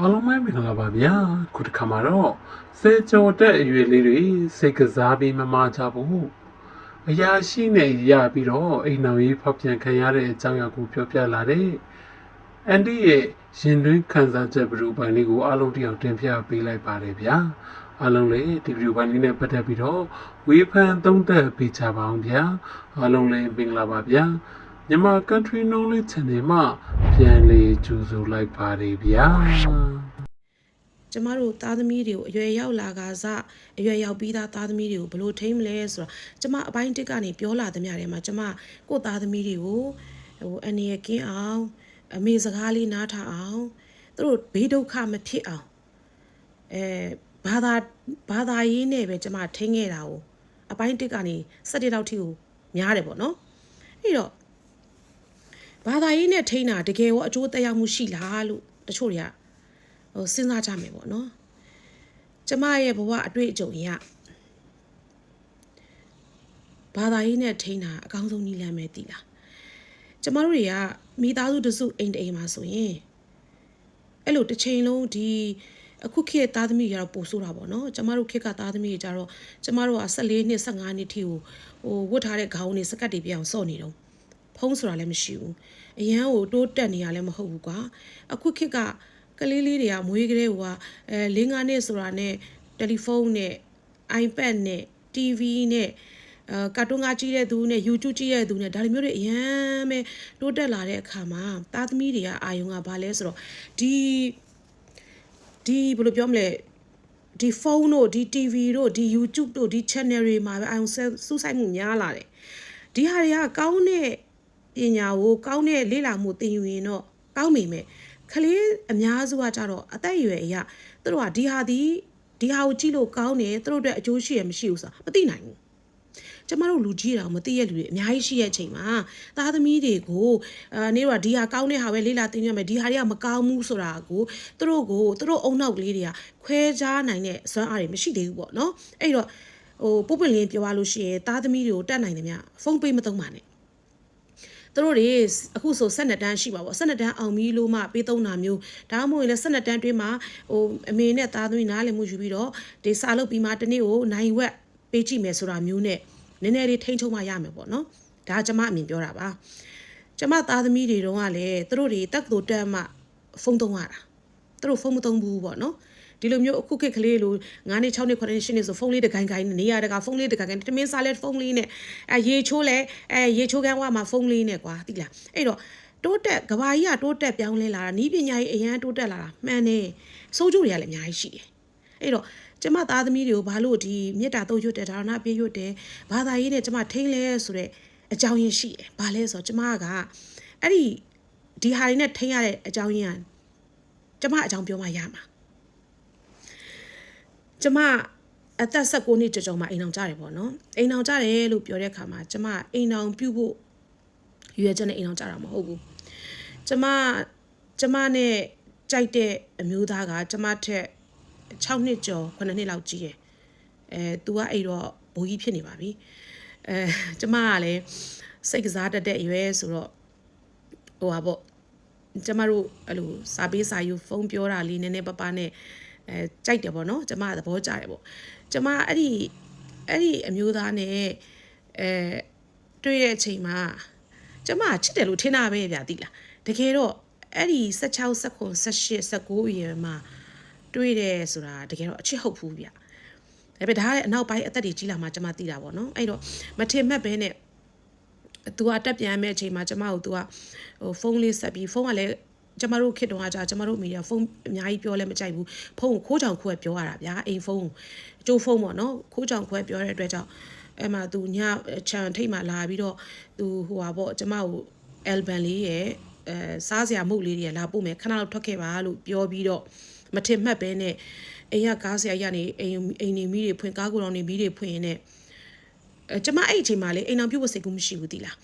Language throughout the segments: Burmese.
အားလုံးပဲမင်္ဂလာပါဗျာခုတစ်ခါမှာတော့စေကြော်တက်အရွယ်လေးတွေစိတ်ကစားပြီးမမကြဘူးအရာရှိနဲ့ရပြီးတော့အိမ်တော်ကြီးဖောက်ပြန်ခံရတဲ့အကြောင်းအရာကိုပြောပြလာတဲ့အန်ဒီရဲ့ရင်တွင်းခံစားချက်ဗီဒီယိုပိုင်းလေးကိုအားလုံးတစ်ယောက်တင်ပြပေးလိုက်ပါတယ်ဗျာအားလုံးလည်းဒီဗီဒီယိုပိုင်းလေးနဲ့ပတ်သက်ပြီးတော့ဝေဖန်သုံးသပ်ပေးကြပါအောင်ဗျာအားလုံးလည်းမင်္ဂလာပါဗျာ မြန်မာ country knowledge channel မှာပြန်လေးကြိုဆိုလိုက်ပါတယ်ဗျာကျမတို့သားသမီးတွေကိုအရွယ်ရောက်လာကစားအရွယ်ရောက်ပြီးသားသားသမီးတွေကိုဘယ်လိုထိမ့်မလဲဆိုတော့ကျမအပိုင်းတစ်ကနေပြောလာသမျှထဲမှာကျမကိုယ့်သားသမီးတွေကိုဟိုအနေရကင်းအောင်အမေစကားလေးနားထောင်အောင်သူတို့ဘေးဒုက္ခမဖြစ်အောင်အဲဘာသာဘာသာရေးနဲ့ပဲကျမထိန်းခဲ့တာကိုအပိုင်းတစ်ကနေစက်တစ်လောက်ထိကိုများတယ်ပေါ့နော်အဲ့တော့ ဘာသာရေးနဲ့ထိန်းတာတကယ်ရောအကျိုးသက်ရောက်မှုရှိလားလို့တချို့တွေကဟိုစဉ်းစားကြမယ်ပေါ့နော်ကျမရဲ့ဘဝအတွေ့အကြုံအရဘာသာရေးနဲ့ထိန်းတာအကောင်းဆုံးနည်းလမ်းပဲတည်လားကျမတို့တွေကမိသားစုတစုအိမ်တအိမ်မှာဆိုရင်အဲ့လိုတစ်ချိန်လုံးဒီအခုခေတ်သားသမီးတွေကတော့ပို့ဆိုတာပေါ့နော်ကျမတို့ခေတ်ကသားသမီးတွေကြတော့ကျမတို့က14နှစ်15နှစ်ထိကိုဟိုဝတ်ထားတဲ့ခေါင်းတွေစကတ်တွေပြအောင်စော့နေတော့ ဖုံးဆိုတာလည်းမရှိဘူးအရန်ကိုတိုးတက်နေရလည်းမဟုတ်ဘူးကွာအခုခေတ်ကကလေးလေးတွေကမွေးကလေးကအဲ၄၅နှစ်ဆိုတာနဲ့တယ်လီဖုန်းနဲ့ iPad နဲ့ TV နဲ့အဲကာတွန်းကားကြည့်တဲ့သူနဲ့ YouTube ကြည့်တဲ့သူနဲ့ဒါလိုမျိုးတွေအရန်ပဲတိုးတက်လာတဲ့အခါမှာသားသမီးတွေကအာယုံကဘာလဲဆိုတော့ဒီဒီဘယ်လိုပြောမလဲဒီဖုန်းတို့ဒီ TV တို့ဒီ YouTube တို့ဒီ channel တွေမှာပဲအာယုံစူးစိုက်မှုများလာတယ်ဒီဟာတွေကကောင်းတဲ့ ပညာကိုကောင်းတဲ့လေ့လာမှုသင်ယူရင်တော့ကောင်းမိမယ်ခလေးအများစုကကြတော့အသက်အရွယ်အရသူတို့ကဒီဟာဒီဒီဟာကိုကြည့်လို့ကောင်းတယ်သူတို့အတွက်အကျိုးရှိရမရှိဘူးဆိုတာမသိနိုင်ဘူးကျမတို့လူကြီးတောင်မသိရလူတွေအများကြီးရှိရဲ့အချိန်မှာသားသမီးတွေကိုအာနေတော့ဒီဟာကောင်းတဲ့ဟာပဲလေးလာသိနေရမယ်ဒီဟာတွေကမကောင်းဘူးဆိုတာကိုသူတို့ကိုသူတို့အုံနောက်ကလေးတွေကခွဲခြားနိုင်တဲ့စွမ်းအားတွေမရှိသေးဘူးပေါ့နော်အဲ့တော့ဟိုပုပ်ပလင်းပြောရလို့ရှိရင်သားသမီးတွေကိုတတ်နိုင်တယ်မြဖုန်းပေးမသုံးပါနဲ့ သူတို့တွေအခုဆို12တန်းရှိပါပေါ့12တန်းအောင်ပြီးလို့မှပေးသုံးတာမျိုးဒါမှမဟုတ်ရင်လည်း12တန်းတွင်းမှာဟိုအမေနဲ့သားသမီးနားလည်မှုယူပြီးတော့ဒီစာလုပ်ပြီးမှတနေ့ကိုနိုင်ဝက်ပေးကြည့်မယ်ဆိုတာမျိုးနဲ့နည်းနည်းလေးထိန်းချုပ်မှရမယ်ပေါ့နော်ဒါကကျွန်မအမြင်ပြောတာပါကျွန်မသားသမီးတွေတုန်းကလည်းသူတို့တွေတက္ကသိုလ်တက်မှဖုန်းသုံးရတာသူတို့ဖုန်းမသုံးဘူးပေါ့နော် ဒီလိုမျိုးအခုခေတ်ကလေးလို9နှစ်6နှစ်9နှစ်10နှစ်ဆိုဖုန်းလေးတကိုင်ကိုင်နေရတကဖုန်းလေးတကိုင်ကိုင်တမင်းစားလဲဖုန်းလေးနဲ့အဲရေချိုးလဲအဲရေချိုးကန်းဝါမှာဖုန်းလေးနဲ့ကွာသိလားအဲ့တော့တိုးတက်ကဘာကြီးကတိုးတက်ပြောင်းလဲလာတာနီးပညာရေးအရန်တိုးတက်လာတာမှန်တယ်စိုးကျိုးတွေကလည်းအများကြီးရှိတယ်အဲ့တော့ကျမသားသမီးတွေကိုဘာလို့ဒီမေတ္တာတို့ရွတ်တယ်ဒါရဏပြေးရွတ်တယ်ဘာသာရေးနဲ့ကျမထိန်းလဲဆိုတော့အကြောင်းရင်းရှိတယ်ဘာလဲဆိုတော့ကျမကအဲ့ဒီဒီဟာတွေနဲ့ထိန်းရတဲ့အကြောင်းရင်းကကျမအကြောင်းပြောမှရမှာ ကျမအသက်16နှစ်ကြော်ကြော်မှအိမ်အောင်ကြတယ်ပေါ့နော်အိမ်အောင်ကြတယ်လို့ပြောတဲ့အခါမှာကျမအိမ်အောင်ပြုတ်ဖို့ရွေချက်နဲ့အိမ်အောင်ကြတာမဟုတ်ဘူးကျမကျမနဲ့ကြိုက်တဲ့အမျိုးသားကကျမထက်6နှစ်ကျော်9နှစ်လောက်ကြီးတယ်အဲ तू ကအဲ့တော့ဘိုးကြီးဖြစ်နေပါပြီအဲကျမကလည်းစိတ်ကစားတတ်တဲ့အရွယ်ဆိုတော့ဟိုပါပေါ့ကျမတို့အဲ့လိုစာပေးစာယူဖုန်းပြောတာလေးနည်းနည်းပပနဲ့ အဲကြိုက်တယ်ပေါ့နော်ကျမသဘောကျတယ်ပေါ့ကျမအဲ့ဒီအဲ့ဒီအမျိုးသားနဲ့အဲတွေ့တဲ့အချိန်မှာကျမချစ်တယ်လို့ထင်တာပဲဗျာသိလားတကယ်တော့အဲ့ဒီ16 19 18 19အရွယ်မှာတွေ့တယ်ဆိုတာတကယ်တော့အချစ်ဟုတ်ဘူးဗျဒါပေမဲ့ဒါကလည်းအနောက်ပိုင်းအသက်တွေကြီးလာမှကျမသိတာပေါ့နော်အဲ့တော့မထင်မှတ်ဘဲနဲ့ तू ကတက်ပြန်မဲ့အချိန်မှာကျမကို तू ကဟိုဖုန်းလေးဆက်ပြီးဖုန်းကလည်း ကျမတို့ခေတ်တုန်းကကြာကျမတို့အမေကဖုန်းအများကြီးပြောလဲမကြိုက်ဘူးဖုန်းကိုခိုးချောင်ခွဲပြောရတာဗျာအိမ်ဖုန်းကိုအကျိုးဖုန်းပေါ့နော်ခိုးချောင်ခွဲပြောတဲ့အတွက်ကြောင့်အဲ့မှာ तू ညချန်ထိတ်မှလာပြီးတော့ तू ဟိုဟာပေါ့ကျမကို album လေးရဲ့အဲစားစရာမုတ်လေးတွေလာပို့မယ်ခဏလောက်ထွက်ခဲ့ပါလို့ပြောပြီးတော့မထင်မှတ်ပဲနဲ့အိမ်ကကားစရာရနေအိမ်အိမ်နေမီးတွေဖွင့်ကားကိုယ်တော်နေမီးတွေဖွင့်ရင်နဲ့အဲကျမအဲ့အချိန်မှာလေအိမ်အောင်ပြုတ်ဖို့စိတ်ကူးမရှိဘူးတိလား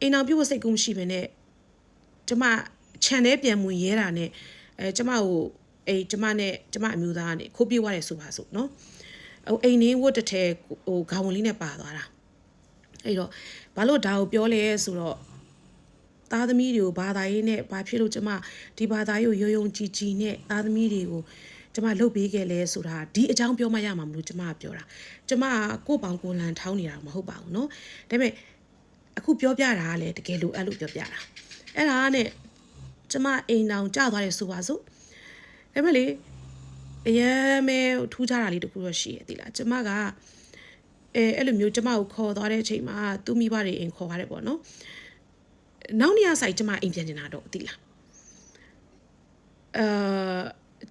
အိမ်အောင်ပြုတ်ဖို့စိတ်ကူးမရှိဘဲနဲ့ကျမ ခြံထဲပြန်ဝင်ရဲတာနဲ့အဲကျမကိုအေးကျမနဲ့ကျမအမျိုးသားကနေခိုးပြေးသွားတယ်ဆိုပါစို့နော်ဟိုအိမ်နေဝတ်တစ်ထည်ဟိုဂါဝင်လေးနဲ့ပါသွားတာအဲ့တော့ဘာလို့ဒါကိုပြောလဲဆိုတော့ သားသမီးတွေကိုဘာသာရေးနဲ့ဘာဖြစ်လို့ကျမဒီဘာသာရေးကိုယုံယုံကြည်ကြည်နဲ့သားသမီးတွေကိုကျမလှုပ်ပေးခဲ့လဲဆိုတာဒီအကြောင်းပြောမှရမှာမလို့ကျမကပြောတာကျမကကိုယ့်ပေါင်ကိုယ်လန်ထောင်းနေတာမဟုတ်ပါဘူးเนาะဒါပေမဲ့အခုပြောပြတာကလည်းတကယ်လို့အဲ့လိုပြောပြတာအဲ့ဒါကနဲ့ ကျမအိမ်တောင်ကြာသွားတယ်ဆိုပါစို့ဒါပေမဲ့လေအရင်မဲထူးခြားတာလေးတခုတော့ရှိရသေးလားကျမကအဲအဲ့လိုမျိုးကျမကိုခေါ်သွားတဲ့အချိန်မှာသူ့မိဘတွေအိမ်ခေါ်ရတယ်ပေါ့နော်နောက်နေရာဆိုင်ကျမအိမ်ပြန်နေတာတော့သိလားအာ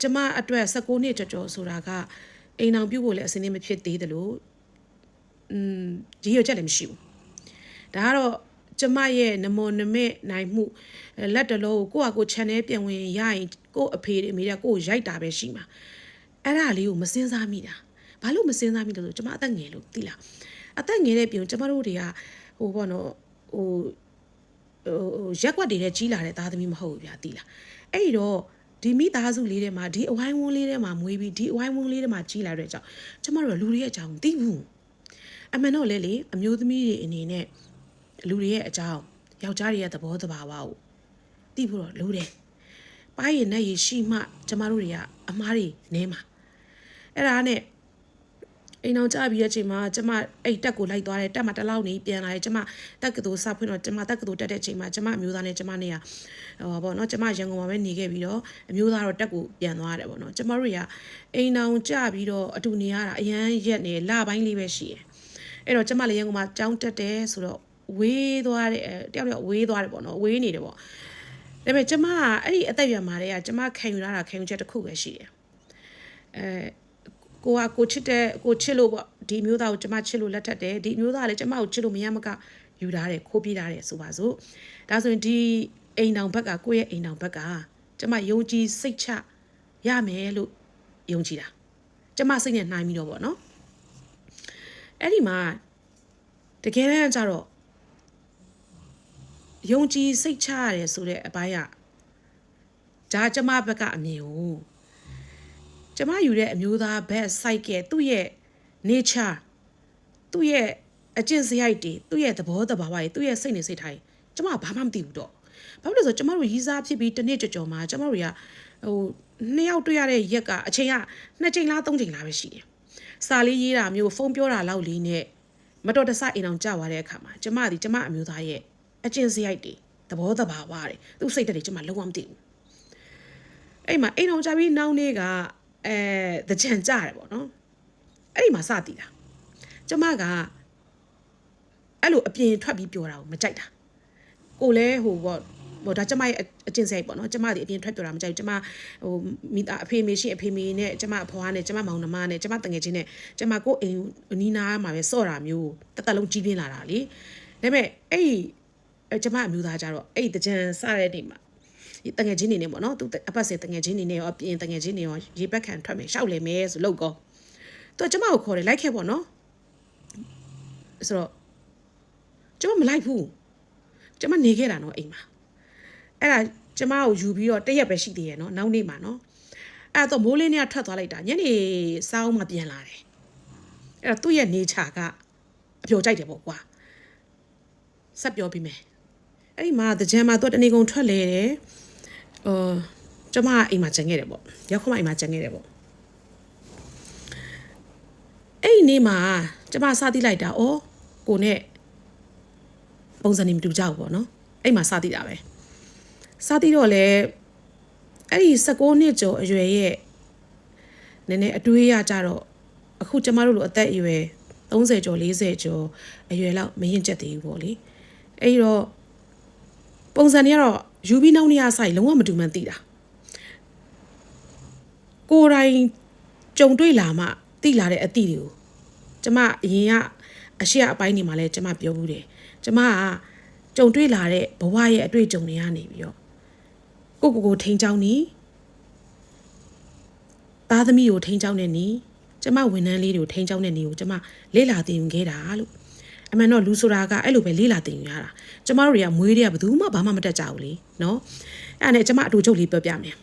ကျမအတွက်16နှစ်ကျော်ကျော်ဆိုတာကအိမ်အောင်ပြုတ်ဖို့လည်းအစင်းနေမဖြစ်သေးသလိုอืมဒီရချက်လည်းမရှိဘူးဒါကတော့ ကျမရဲ့နမောနမဲ့နိုင်မှုလက်တလုံးကိုကိုယ့်ဟာကို channel ပြန်ဝင်ရရင်ကိုယ့်အဖေအမေကကိုယ့်ရိုက်တာပဲရှိမှာအဲ့ဒါလေးကိုမစင်စားမိတာဘာလို့မစင်စားမိလဲဆိုကျမအသက်ငယ်လို့သိလားအသက်ငယ်တဲ့ပြုံကျမတို့တွေကဟိုဘောနော်ဟိုဟိုရက်ွက်တွေနဲ့ကြီးလာတဲ့သားသမီးမဟုတ်ဘူးဗျာသိလားအဲ့ဒီတော့ဒီမိသားစုလေးထဲမှာဒီအဝိုင်းဝန်းလေးထဲမှာမွေးပြီးဒီအဝိုင်းဝန်းလေးထဲမှာကြီးလာတဲ့အကြောင်းကျမတို့ကလူတွေရဲ့အကြောင်းမသိဘူးအမှန်တော့လေလေအမျိုးသမီးတွေအနေနဲ့ လူတွေရဲ့အကြောင်းယောက်ျားတွေရဲ့သဘောတဘာဝကိုသိဖို့တော့လိုတယ်ပိုင်းရနဲ့ရရှိမှကျမတို့တွေကအမားတွေနဲမှာအဲ့ဒါနဲ့အိမ်အောင်ကြပြီးတဲ့အချိန်မှာကျမအဲ့တက်ကိုလိုက်သွားတယ်တက်မှာတစ်လောက်နေပြန်လာတယ်ကျမတက်ကတူစဖွင့်တော့ကျမတက်ကတူတက်တဲ့အချိန်မှာကျမအမျိုးသားနဲ့ကျမနဲ့ကဟောပေါ့နော်ကျမရန်ကုန်မှာပဲနေခဲ့ပြီးတော့အမျိုးသားတော့တက်ကိုပြန်သွားရတယ်ပေါ့နော်ကျမတို့တွေကအိမ်အောင်ကြပြီးတော့အတူနေရတာအရန်ရက်နေလပိုင်းလေးပဲရှိတယ်အဲ့တော့ကျမလည်းရန်ကုန်မှာကြောင်းတက်တယ်ဆိုတော့ ဝေးသွားတယ်တယောက်တယောက်ဝေးသွားတယ်ပေါ့နော်ဝေးနေတယ်ပေါ့ဒါပေမဲ့ကျမကအဲ့ဒီအသက်အရွယ်မှာတည်းကကျမခံယူရတာခံယူချက်တစ်ခုပဲရှိတယ်အဲကိုကကိုချစ်တဲ့ကိုချစ်လို့ပေါ့ဒီမျိုးသားကိုကျမချစ်လို့လက်ထက်တယ်ဒီမျိုးသားကလည်းကျမကိုချစ်လို့မရမကယူထားတယ်ခိုးပြေးထားတယ်ဆိုပါစို့ဒါဆိုရင်ဒီအိမ်တောင်ဘက်ကကိုယ့်ရဲ့အိမ်တောင်ဘက်ကကျမယုံကြည်စိတ်ချရမယ်လို့ယုံကြည်တာကျမစိတ်နဲ့နှိုင်းပြီးတော့ပေါ့နော်အဲ့ဒီမှာတကယ်တမ်းကျတော့ ယုံကြည်စိတ်ချရတယ်ဆိုတဲ့အပိုင်းကဒါကျမဘက်ကအမြင်ကိုကျမယူတဲ့အမျိုးသားဘက် site ကသူ့ရဲ့ nature သူ့ရဲ့အကျင့်စရိုက်တွေသူ့ရဲ့သဘောတဘာဝတွေသူ့ရဲ့စိတ်နေစိတ်ထားတွေကျမဘာမှမသိဘူးတော့ဘာဖြစ်လို့လဲဆိုတော့ကျမတို့ရီးစားဖြစ်ပြီးတစ်နေ့ကြော်ကြော်မှာကျမတို့တွေကဟိုနှစ်ယောက်တွေ့ရတဲ့ရက်ကအချိန်ကနှစ်ချိန်လားသုံးချိန်လားပဲရှိတယ်စာလေးရေးတာမျိုးဖုန်းပြောတာလောက်လေးနဲ့မတော်တဆအိမ်အောင်ကြာသွားတဲ့အခါမှာကျမဒီကျမအမျိုးသားရဲ့ အကျင့်စရိုက်တွေသဘောတဘာဝတွေသူ့စိတ်ဓာတ်တွေကျမလုံးဝမသိဘူးအဲ့မှာအိမ်အောင်ကြာပြီးနောက်နေ့ကအဲတကြံကြတယ်ပေါ့နော်အဲ့ဒီမှာစတည်တာကျမကအဲ့လိုအပြင်ထွက်ပြီးပြောတာကိုမကြိုက်တာကိုလည်းဟိုပေါ့ဟိုဒါကျမရဲ့အကျင့်စရိုက်ပေါ့နော်ကျမဒီအပြင်ထွက်ပြောတာမကြိုက်ဘူးကျမဟိုမိသားအဖေမေရှိအဖေမေနဲ့ကျမအဖွားနဲ့ကျမမောင်နှမနဲ့ကျမတငယ်ချင်းနဲ့ကျမကိုအိမ်အနီးနားမှာပဲစော့တာမျိုးတသက်လုံးကြီးပြင်းလာတာလေဒါပေမဲ့အဲ့ ဒီကျမအမျိုးသားကြတော့အဲ့ဒီတကြံစတဲ့နေ့မှာတငယ်ချင်းနေနေပေါ့နော်သူအပတ်စဉ်တငယ်ချင်းနေနေရောအပြင်တငယ်ချင်းနေရောရေပက်ခံထွက်မယ်ရှောက်လေမယ်ဆိုလို့ကောသူကကျမကိုခေါ်တယ်လိုက်ခဲ့ပေါ့နော်ဆိုတော့ကျမမလိုက်ဘူးကျမနေခဲ့တာနော်အိမ်မှာအဲ့ဒါကျမကိုယူပြီးတော့တရက်ပဲရှိသေးရဲ့နော်နောက်နေ့မှာနော်အဲ့တော့မိုးလင်းနေထွက်သွားလိုက်တာညနေစောင်းမှပြန်လာတယ်အဲ့တော့သူ့ရဲ့နေချာကအပျော်ကြိုက်တယ်ပေါ့ကွာဆက်ပြောပြီးမယ် အဲ့ဒီမှာတကြံမှာသူတနေကုန်ထွက်လေတယ်အော်ကျမအိမ်မှာကျန်ခဲ့တယ်ပေါ့ရောက်ခမအိမ်မှာကျန်ခဲ့တယ်ပေါ့အဲ့ဒီနေ့မှာကျမစသီးလိုက်တာဩကိုနဲ့ပုံစံနေမတူကြဘူးပေါ့နော်အဲ့မှာစသီးတာပဲစသီးတော့လေအဲ့ဒီ16နှစ်ကျော်အရွယ်ရဲ့နည်းနည်းအတွေးရကြတော့အခုကျမတို့လိုအသက်အရွယ်30ကျော်40ကျော်အရွယ်လောက်မရင်ကျက်သေးဘူးပေါ့လေအဲ့တော့ ပုံစံတွေကတော့ယူပြီးနောက်နေရဆိုင်လုံးဝမတူမှန်းသိတာကိုယ်တိုင်ကြုံတွေ့လာမှသိလာတဲ့အသည့်တွေကိုကျမအရင်ကအရှိအပိုင်းနေမှာလဲကျမပြောဘူးတယ်ကျမကကြုံတွေ့လာတဲ့ဘဝရဲ့အတွေ့အကြုံတွေကနေပြီးတော့ကိုကိုကိုထိန်ချောင်းနီးသားသမီးကိုထိန်ချောင်းနေနီးကျမဝန်ထမ်းလေးတွေကိုထိန်ချောင်းနေနီးကိုကျမလေ့လာသင်ယူခဲ့တာလို့ အမှန်တော့လူဆိုတာကအဲ့လိုပဲလေ့လာသင်ယူရတာကျမတို့တွေကမွေးတွေကဘယ်သူမှဘာမှမတတ်ကြဘူးလေနော်အဲ့ဒါနဲ့ကျမအတူချုပ်လေးပြောပြမယ်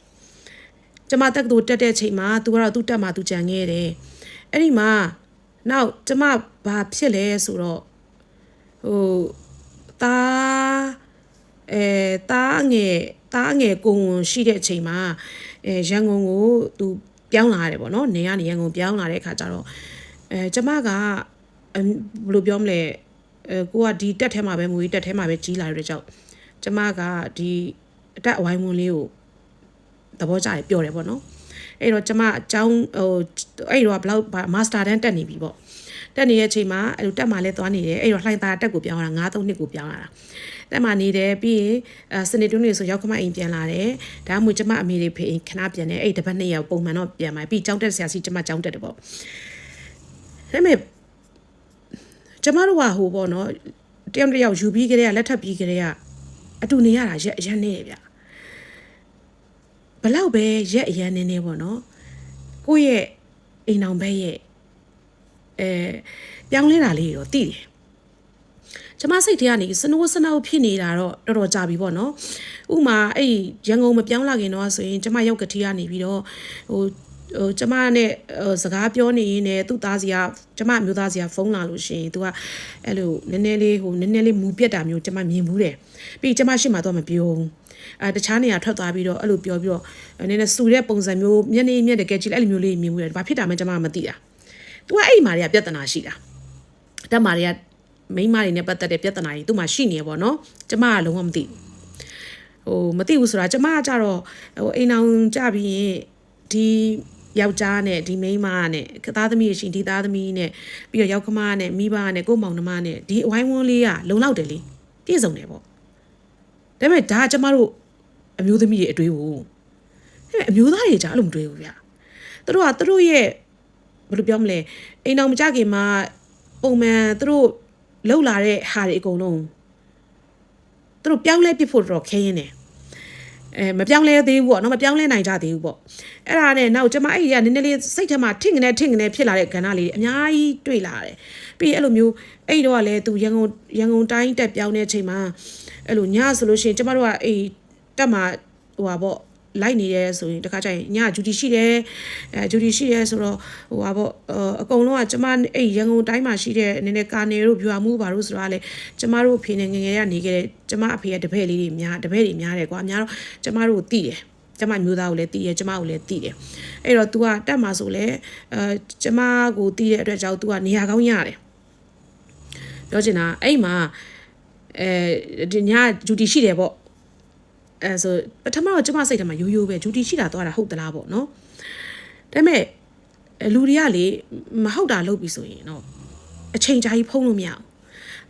ကျမတက်ကတူတက်တဲ့ချိန်မှာ तू ကတော့သူ့တက်မှာ तू ကြံခဲ့တယ်အဲ့ဒီမှာနောက်ကျမဘာဖြစ်လဲဆိုတော့ဟိုตา အဲတားငယ်တားငယ်ကိုဝန်ရှိတဲ့အချိန်မှာအဲရန်ကုန်ကိုသူပြောင်းလာရတယ်ပေါ့နော်နေကနေရန်ကုန်ပြောင်းလာတဲ့အခါကျတော့အဲကျမကအမ် ဘယ်လိုပြောမလဲအဲကိုကဒီတက်ထဲမှာပဲမူကြီးတက်ထဲမှာပဲကြီးလာရတဲ့ကြောင့်ကျမကဒီအတက်အဝိုင်းဝန်းလေးကိုသဘောကျတယ်ပြောတယ်ပေါ့နော်အဲ့တော့ကျမအကြောင်းဟိုအဲ့တော့ဘလောက်မာစတာတန်းတက်နေပြီပေါ့တက်နေတဲ့အချိန်မှာအဲ့လိုတက်မှလဲသွားနေတယ်အဲ့တော့လှိုင်သာတက်ကိုပြောင်းလာ9 3နှစ်ကိုပြောင်းလာတာတက်မှနေတယ်ပြီးရင်အဲစနေတွင်းနေဆိုရောက်ခမအိမ်ပြန်လာတယ်ဒါမှမဟုတ်ကျမအမေတွေဖေးအိမ်ခဏပြန်တယ်အဲ့တပတ်နှစ်ယောက်ပုံမှန်တော့ပြန်มาပြီးကြောင်းတက်ဆရာစီကျမကြောင်းတက်တယ်ပေါ့ဒါပေမဲ့ ကျမတို့ကဟိုပေါ့နော်တယောက်တစ်ယောက်ယူပြီးကြတဲ့ကလက်ထပ်ပြီးကြတဲ့ကအတူနေရတာရက်အရန်နေတယ်ဗျဘလောက်ပဲရက်အရန်နေနေပေါ့နော်ကိုယ့်ရဲ့အိမ်အောင်ဘက်ရဲ့အဲပြောင်းလဲတာလေးတော့တည်တယ်ကျမစိတ်ထဲကနေစနိုးစနောက်ဖြစ်နေတာတော့တော်တော်ကြာပြီပေါ့နော်ဥမာအဲ့ရန်ကုန်မပြောင်းလာခင်တော့ဆိုရင်ကျမရောက်ကတိကနေပြီးတော့ဟို ဟိုကျမနဲ့စကားပြောနေရင်းနဲ့သူ့သားစီကကျမမျိုးသားစီကဖုန်းလာလို့ရှိရင်သူကအဲ့လိုနည်းနည်းလေးဟိုနည်းနည်းလေးမူပြက်တာမျိုးကျမမြင်ဘူးတယ်ပြီးကျမရှိမှတော့မပြောဘူးအဲတခြားနေရာထွက်သွားပြီးတော့အဲ့လိုပြောပြီးတော့နည်းနည်းစူတဲ့ပုံစံမျိုးမျက်နှာမျက်တကယ်ကြည့်လိုက်အဲ့လိုမျိုးလေးမြင်ဘူးတယ်ဘာဖြစ်တာမှကျမမသိတာသူကအဲ့ဒီမှာတွေကပြဿနာရှိတာတက်မာတွေကမိန်းမတွေနဲ့ပတ်သက်တဲ့ပြဿနာတွေသူ့မှာရှိနေရပေါ့နော်ကျမကလုံးဝမသိဟိုမသိဘူးဆိုတာကျမကကြတော့ဟိုအိမ်အောင်ကြပြီးရင်ဒီ ယောက်ျားနဲ့ဒီမိန်းမနဲ့သားသမီးရှင်ဒီသားသမီးနဲ့ပြီးတော့ယောက်ျားနဲ့မိဘနဲ့ကို့မောင်နှမနဲ့ဒီအဝိုင်းဝန်းလေးကလုံလောက်တယ်လေပြည့်စုံတယ်ပေါ့ဒါပေမဲ့ဒါကကျမတို့အမျိုးသမီးရဲ့အတွေးကိုဒါပေမဲ့အမျိုးသားတွေကြာအဲ့လိုမတွေးဘူးဗျသူတို့ကသူတို့ရဲ့ဘယ်လိုပြောမလဲအိမ်အောင်မကြခင်မှာပုံမှန်သူတို့လှုပ်လာတဲ့ဟာတွေအကုန်လုံးသူတို့ပြောင်းလဲပြစ်ဖို့တော့ခဲရင်တယ် အဲမပြောင်းလဲသေးဘူးပေါ့နော်မပြောင်းလဲနိုင်ကြသေးဘူးပေါ့အဲ့ဒါနဲ့နောက်ကျမအဲ့ဒီကနည်းနည်းလေးစိတ်ထဲမှာထင့်ကနေထင့်ကနေဖြစ်လာတဲ့ကဏ္ဍလေးတွေအများကြီးတွေ့လာတယ်ပြီးအဲ့လိုမျိုးအဲ့တော့ကလည်းသူရန်ကုန်ရန်ကုန်တိုင်းတက်ပြောင်းတဲ့အချိန်မှာအဲ့လိုညဆိုလို့ရှိရင်ကျမတို့ကအဲ့တက်မှာဟိုပါပေါ့ လိုက်နေရဲဆိုရင်တခါကျရင်ညဂျူတီရှိတယ်အဲဂျူတီရှိရဲဆိုတော့ဟိုပါပေါ့အကုန်လုံးကကျမအဲ့ရန်ကုန်တိုင်းမှာရှိတဲ့နည်းနည်းကာနယ်တို့ဗျာမှုပါတို့ဆိုတာလေကျမတို့အဖေနဲ့ငငယ်ရနေခဲ့တဲ့ကျမအဖေရဲ့တပည့်လေးတွေများတပည့်တွေများတယ်ကွာများတော့ကျမတို့သိတယ်ကျမမျိုးသားကိုလည်းတည်ရကျမကိုလည်းတည်တယ်အဲ့တော့ तू ကတက်မှာဆိုလဲအဲကျမကိုတည်တဲ့အတွက်ကြောင့် तू ကနေရာကောင်းရတယ်ပြောချင်တာအဲ့မှာအဲဒီညဂျူတီရှိတယ်ပေါ့ အဲဆိုပထမတော့ကျမစိတ်ထဲမှာရိုးရိုးပဲဂျူတီရှိတာသွားတာဟုတ်သလားပေါ့နော်ဒါပေမဲ့လူတွေကလေမဟုတ်တာလုပ်ပြီဆိုရင်တော့အချိန်ကြာကြီးဖုံးလို့မရအောင်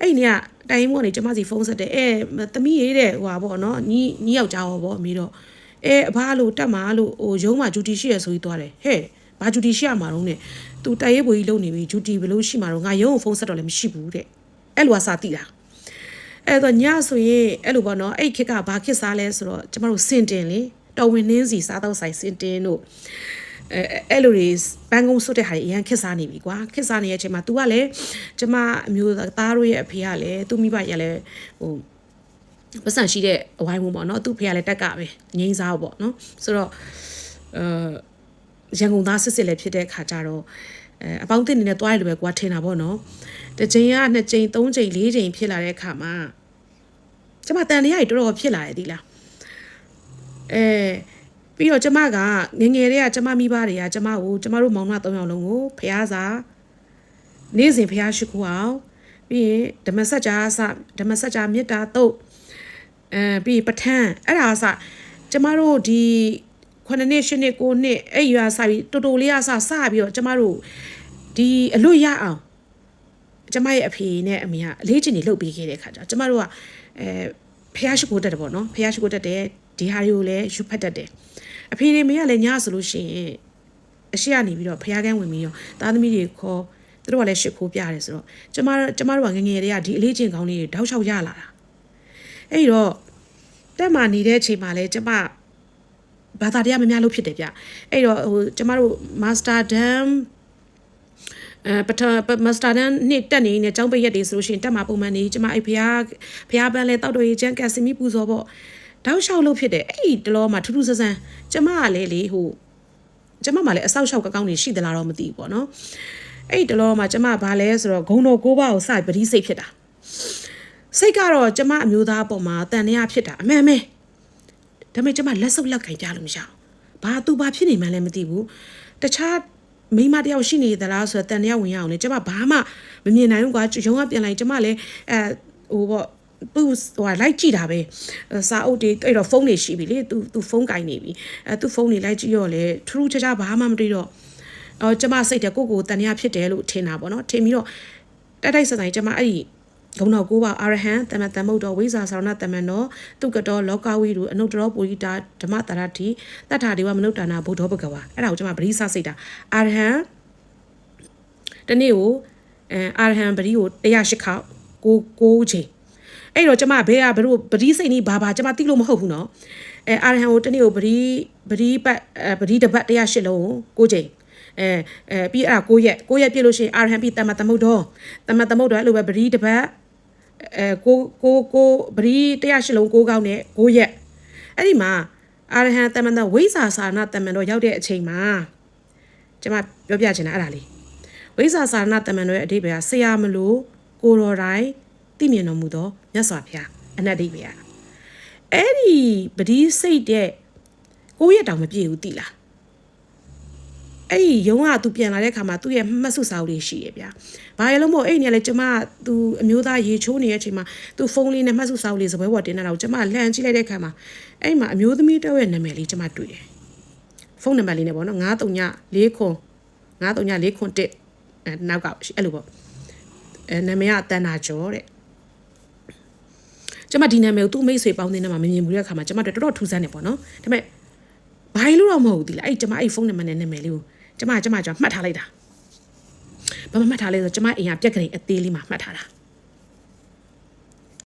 အဲ့ဒီနေ့ကတိုင်မို့ကနေကျမစီဖုန်းဆက်တယ်အဲသမီးရေးတဲ့ဟွာပေါ့နော်ညီညီယောက်ျားရောပေါ့အမေတော့အဲအဘလို့တက်မှာလို့ဟိုရုံးမှာဂျူတီရှိရဆိုပြီးသွားတယ်ဟဲ့ဘာဂျူတီရှိရမှာတော့ ਨੇ तू တိုင်ရေးဘွေကြီးလုပ်နေပြီဂျူတီဘယ်လို့ရှိမှာတော့ငါရုံးကိုဖုန်းဆက်တော့လည်းမရှိဘူးတဲ့အဲ့လိုကစာတိတာ အဲ့တော့ညဆိုရင်အဲ့လိုပေါ့နော်အဲ့ခစ်ကဘာခစ်စားလဲဆိုတော့ကျမတို့စင်တင်လေတော်ဝင်နှင်းစီစားတော့ဆိုင်စင်တင်တို့အဲအဲ့လိုတွေဘန်ကုန်းစွတ်တဲ့ဟာတွေအရင်ခစ်စားနေပြီကွာခစ်စားနေတဲ့အချိန်မှာ तू ကလည်းကျမအမျိုးသားတို့ရဲ့အဖေကလည်းသူ့မိဘရလည်းဟိုပတ်စံရှိတဲ့အဝိုင်းဝန်းပေါ့နော်သူ့ဖေကလည်းတက်ကပဲငိမ့်စားပေါ့နော်ဆိုတော့အဲရန်ကုန်သားစစ်စစ်လည်းဖြစ်တဲ့ခါကြတော့ အဲအပေါင်းအသင်းနေနဲ့တွားရလို့ပဲကွာထင်တာပေါ့နော်တစ်ချိန်ကနှစ်ချိန်သုံးချိန်လေးချိန်ဖြစ်လာတဲ့အခါမှာကျမတန်တရားကြီးတော်တော်ဖြစ်လာတယ်ဒီလားအဲပြီးတော့ကျမကငငယ်တည်းကကျမမိဘတွေကကျမကိုကျမတို့မောင်နှမ၃ယောက်လုံးကိုဖះစာနေ့စဉ်ဖះရှိခိုးအောင်ပြီးရင်ဓမ္မစကြာစဓမ္မစကြာမေတ္တာတုတ်အဲပြီးပဋ္ဌာန်းအဲ့ဒါစကျမတို့ဒီ 9နှစ်10နှစ်9နှစ်အဲ့ရွာစပြီးတူတူလေးအစစပြီးတော့ကျမတို့ဒီအလွတ်ရအောင်ကျမရဲ့အဖေနဲ့အမေကအလေးချင်းတွေလှုပ်ပေးခဲ့တဲ့ခါကျကျမတို့ကအဲဖះရှိခိုးတက်တယ်ပေါ့နော်ဖះရှိခိုးတက်တယ်ဒီဟာတွေကိုလည်းယူဖတ်တတ်တယ်အဖေတွေမေကလည်းညဆိုလို့ရှိရင်အရှိကနေပြီးတော့ဖះကန်းဝင်ပြီးတော့သားသမီးတွေခေါ်သူတို့ကလည်းရှစ်ခိုးပြတယ်ဆိုတော့ကျမကျမတို့ကငငယ်တွေကဒီအလေးချင်းကောင်းလေးတွေတောက်လျှောက်ရလာတာအဲ့တော့တက်မှနေတဲ့အချိန်မှာလည်းကျမ ဘာသာတရားမများလို့ဖြစ်တယ်ဗျအဲ့တော့ဟိုကျမတို့ master dam အဲပထမစတာဒန်နှစ်တက်နေနေចောင်းပိတ်ရက်တွေဆိုလို့ရှိရင်တက်မှာပုံမှန်နေကျမအဲ့ဖះဖះပန်းလဲတောက်တော်ရေးချမ်းကက်စမီပူဇော်ပေါ့တောက်လျှောက်လို့ဖြစ်တယ်အဲ့ဒီတလောမှာထူးထူးဆန်းဆန်းကျမကလည်းလေဟိုကျမမှလည်းအဆောက်အအုံကောင်းနေရှိသလားတော့မသိဘူးပေါ့နော်အဲ့ဒီတလောမှာကျမဘာလဲဆိုတော့ဂုံတော်ကိုးပါးကိုစပတိစိတ်ဖြစ်တာစစိတ်ကတော့ကျမအမျိုးသားအပေါ်မှာတန်တရားဖြစ်တာအမှန်ပဲ ဒါပေမဲ့ကျမလက်စုပ်လက်ကင်ကြလို့မရအောင်ဘာသူဘာဖြစ်နေမှန်းလည်းမသိဘူးတခြားမိန်းမတယောက်ရှိနေသလားဆိုတော့တန်တရားဝင်ရအောင်လေကျမဘာမှမမြင်နိုင်ဘူးကွာရုံးကပြန်လိုက်ကျမလည်းအဲဟိုပေါ့သူဟိုလိုက်ကြည့်တာပဲစာအုပ်တွေအဲ့တော့ဖုန်းတွေရှိပြီလေသူသူဖုန်းကင်နေပြီအဲသူဖုန်းတွေလိုက်ကြည့်ရောလေထူးထူးခြားခြားဘာမှမတွေ့တော့အော်ကျမစိတ်တကိုကိုတန်တရားဖြစ်တယ်လို့ထင်တာပေါ့နော်ထင်ပြီးတော့တိုက်တိုက်ဆိုင်ဆိုင်ကျမအဲ့ဒီ ဂုဏတော်ကိုပါအာရဟံတမန်တမုတ်တော်ဝိဇာဆောင်နာတမန်တော်သူကတော်လောကဝိရုအနုတရောပုရိတာဓမ္မတာရတိတတ္ထာဒေဝမနုဿာနာဘုဒ္ဓဘဂဝါအဲ့ဒါကိုကျွန်မပရိသစိတ်တာအာရဟံတနေ့ကိုအာရဟံပရိကို108ခေါက်ကို6ချိန်အဲ့တော့ကျွန်မဘယ်ဟာဘလို့ပရိစိတ်နေဘာဘာကျွန်မသိလို့မဟုတ်ဘူးနော်အဲအာရဟံကိုတနေ့ကိုပရိပရိပတ်ပရိတပတ်108လုံးကို6ချိန် အဲအဲပြီးအဲ့ဒါ9ရက်9ရက်ပြည့်လို့ရှိရင်အာရဟံပြီးတမသမုတ်တော်တမသမုတ်တော်အဲ့လိုပဲပရိတပတ်အဲကိုကိုကိုပရိ108လုံး9ကောင်းနဲ့9ရက်အဲ့ဒီမှာအာရဟံတမန်တော်ဝိဇာစာနာတမန်တော်ရောက်တဲ့အချိန်မှာကျမပြောပြချင်တာအဲ့ဒါလေးဝိဇာစာနာတမန်တော်ရဲ့အဓိပ္ပာယ်ကဆရာမလို့ကိုတော်တိုင်းသိမြင်တော်မူသောမြတ်စွာဘုရားအနတ်အဓိပ္ပာယ်အဲ့ဒီပတိစိတ်တဲ့ကိုရက်တောင်မပြည့်ဘူးတိလား အဲ့ဒီရုံးကသူပြန်လာတဲ့ခါမှာသူ့ရဲ့မှတ်စုစာအုပ်လေးရှိရဗျာ။ဘာရလို့မို့အဲ့ဒီနေရာလဲကျမသူအမျိုးသားရေချိုးနေတဲ့အချိန်မှာသူဖုန်းလေးနဲ့မှတ်စုစာအုပ်လေးစပွဲပေါ်တင်နေတာကိုကျမလှမ်းကြည့်လိုက်တဲ့ခါမှာအဲ့ဒီမှာအမျိုးသမီးတစ်ယောက်ရဲ့နာမည်လေးကျမတွေ့တယ်။ဖုန်းနံပါတ်လေးနဲ့ပေါ့နော်93 4ခွန်93 4ခွန်1အဲနောက်ကအဲ့လိုပေါ့အဲနာမည်ကတန်နာကျော်တဲ့ကျမဒီနာမည်ကိုသူ့မိတ်ဆွေပေါင်းတဲ့နေမှာမမြင်ဘူးတဲ့ခါမှာကျမတို့တော်တော်ထူးဆန်းနေပေါ့နော်ဒါပေမဲ့ဘာလို့တော့မဟုတ်ဘူးဒီလားအဲ့ကျမအဲ့ဖုန်းနံပါတ်နဲ့နာမည်လေးကို ကျမကျမကျမှတ်ထားလိုက်တာဘာမှမှတ်ထားလဲဆိုကျမအိမ်ကပြက်ကလေးအသေးလေးမှာမှတ်ထားတာ